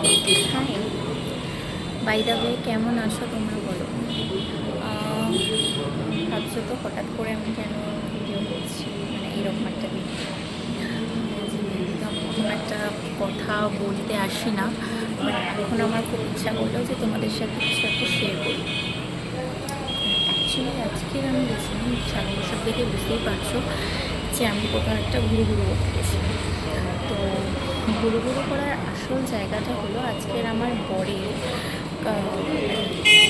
High by the way কেমন আছো তোমরা বলো? ভাবছ তো হঠাৎ করে আমি কেন ভিডিও করছি? মানে এরকম একটা ভিডিও একটা কথা বলতে আসি না। এখন আমার খুব ইচ্ছা করল যে তোমাদের সাথে কিছু একটা শেয়ার করি। অ্যাকচুয়ালি আজকের আমি গেছিলাম সারা বছর দেখে বুঝতেই পারছ যে আমি কোথাও একটা ঘুরু ঘুরু করতে গেছি। তো ঘুরু করার আসল জায়গাটা হলো আজকের আমার বরের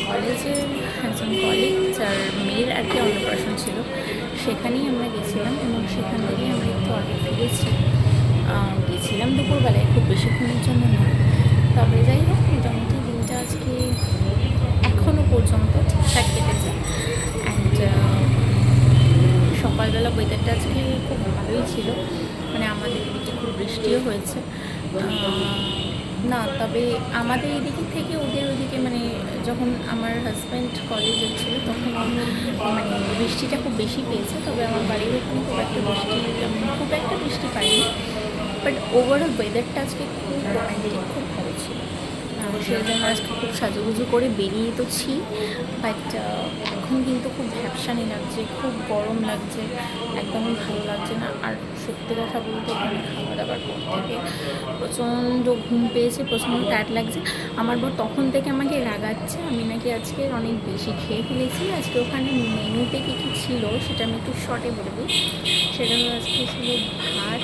কলেজের একজন কলিগ যার মেয়ের আর কি অন্নপ্রাশন ছিল, সেখানেই আমরা গেছিলাম এবং সেখান থেকেই আমরা একটু আগে ফিরেছি। গেছিলাম দুপুরবেলায়, খুব বেশিক্ষণের জন্য নয় তবে যাই হোক, মোটামুটি দিনটা আজকে এখনও পর্যন্ত ঠিকঠাক কেটেছে। অ্যান্ড সকালবেলা ওয়েদারটা আজকে খুব ভালোই ছিল। মানে আমাদের বৃষ্টিও হয়েছে। না, তবে আমাদের এদিকে থেকে ওদের ওদিকে মানে যখন আমার হাজব্যান্ড কলেজ ছিল তখন মানে বৃষ্টিটা খুব বেশি পেয়েছে। তবে আমার বাড়ির ওখানে খুব একটা বৃষ্টি খুব একটা বৃষ্টি পাইনি। বাট ওভারঅল ওয়েদারটা আজকে খুব রোম্যান্টিক খুব সেই জন্য আজকে খুব সাজুগুজু করে বেরিয়ে তো ছি বাট এখন কিন্তু খুব ভ্যাপসানি লাগছে, খুব গরম লাগছে, একদমই ভালো লাগছে না। আর সত্যি কথা বলতে ওখানে খাওয়া দাওয়ার পর থেকে প্রচণ্ড ঘুম পেয়েছে, প্রচণ্ড টায়ার্ড লাগছে। আমার বর তখন থেকে আমাকে রাগাচ্ছে, আমি নাকি আজকে অনেক বেশি খেয়ে ফেলেছি। আজকে ওখানে মেনুতে কী কী ছিল সেটা আমি একটু শর্টে বলে দিই। সেটা আজকে ছিল ভাত,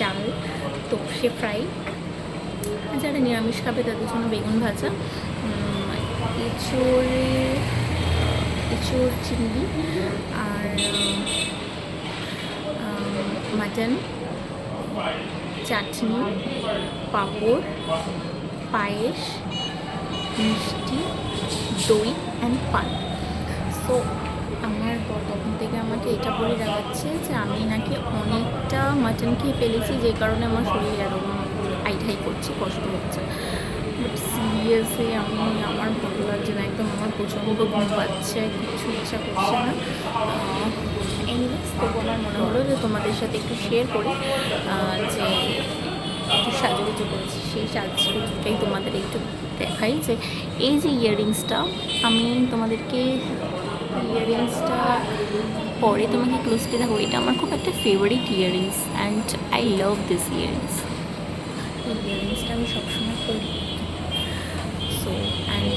ডাল তোপসে ফ্রাই যারা নিরামিষ খাবে, তাদের জন্য বেগুন ভাজা। এঁচোড়ে, এঁচোড়, চিংড়ি আর মাটন, চাটনি, পাঁপড়, পায়েস, মিষ্টি, দই অ্যান্ড পান। সো আমার তখন থেকে আমাকে এটা বলে দেখাচ্ছে যে আমি নাকি অনেকটা মাটন খেয়ে ফেলেছি, যে কারণে আমার শরীর এরকম করছে কষ্ট হচ্ছে। বাট সিরিয়াসলি আমি, আমার ভালো লাগছে না একদম আমার প্রচণ্ড ঘুম পাচ্ছে, কিছু ইচ্ছা করছে না। এনিওয়েজ তবু আমার মনে হলো যে তোমাদের সাথে একটু শেয়ার করি যে একটু সাজুগুজু করেছি, সেই সাজগুজুটাই তোমাদের একটু দেখাই যে এই যে ইয়াররিংসটা আমি তোমাদেরকে ইয়াররিংসটা পরে তোমাকে ক্লোজলি দেখো এটা আমার খুব একটা favourite earrings and I love this earrings এই ইয়াররিংসটা আমি সবসময় করি। So and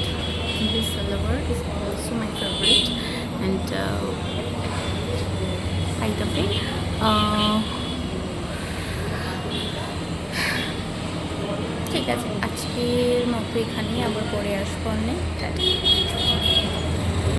this salwar is also my favourite and by the way ঠিক আছে, আজকের মতো এখানেই আবার পরে আসব অনেক